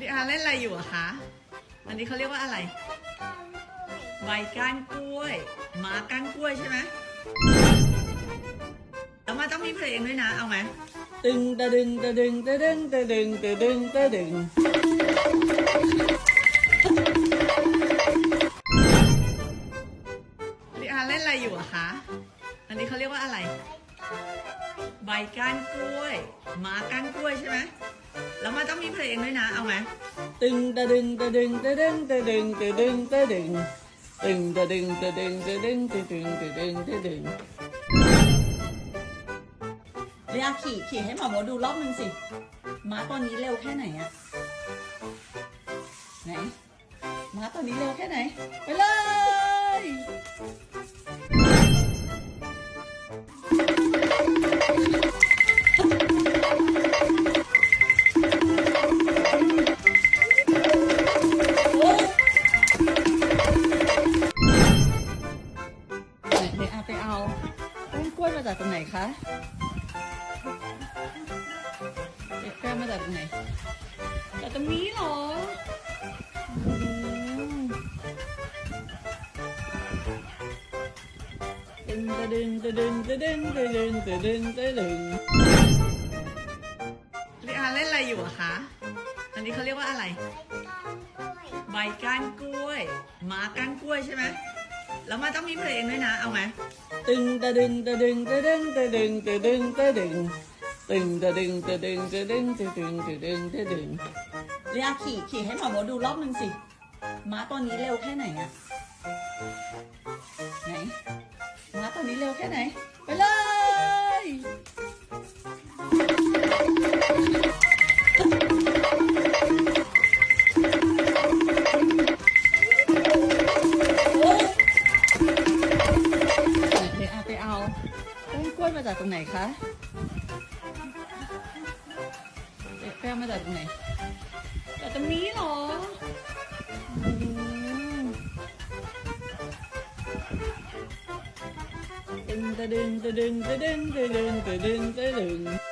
ลีอาเล่นอะไรอยู่อะคะ อันนี้เขาเรียกว่าอะไร ใบก้านกล้วย หมาก้านกล้วยใช่ไหมแล้วมาต้องมีเพลงด้วยนะ เอาไหมตึงตะดึงตะดึงตะดึงตะดึงตะดึงตะดึงลีอาเล่นอะไรอยู่อะคะ อันนี้เขาเรียกว่าอะไร ใบก้านกล้วย หมาก้านกล้วยใช่ไหม แล้วมันต้องมีเพลงด้วยนะ เอาไหมตึงตะดึงตะดึงตะดึงตะดึงตะดึงตะดึงตึงตะดึงตะดึงตะดึงตะดึงตะดึงตะดึงเรียกขี่ขี่ให้หมอโมดูรอบนึงสิ ม้าตัวนี้เร็วแค่ไหนอะไหน ม้าตัวนี้เร็วแค่ไหน ไปเลย มาจากตรงไหนคะเด็กแก้วมาจากตรงไหนจากตรงนี้เหรออืมตึงตะดึงตะดึงดึงดึงดึงดึงลีอาเล่นอะไรอยู่อะคะ อันนี้เขาเรียกว่าอะไร ใบก้านกล้วย หมาก้านกล้วยใช่ไหม แล้วมันต้องมีเพลงด้วยนะ เอาไหมตึงตะดึงตะดึงตะดึงตะดึงตะดึงตะดึงตึงตะดึงตะดึงตะดึงตะดึงตะดึงตะดึงเรียกขี่ขี่ให้หมอโมดูรอบนึงสิ ม้าตัวนี้เร็วแค่ไหนอะไหน ม้าตัวนี้เร็วแค่ไหน มาจากตรงไหนคะแป้งมาจากตรงไหนจากตรงนี้เหรอตึงตะดึงตะดึงตะดึงตะดึงตะดึงตะดึง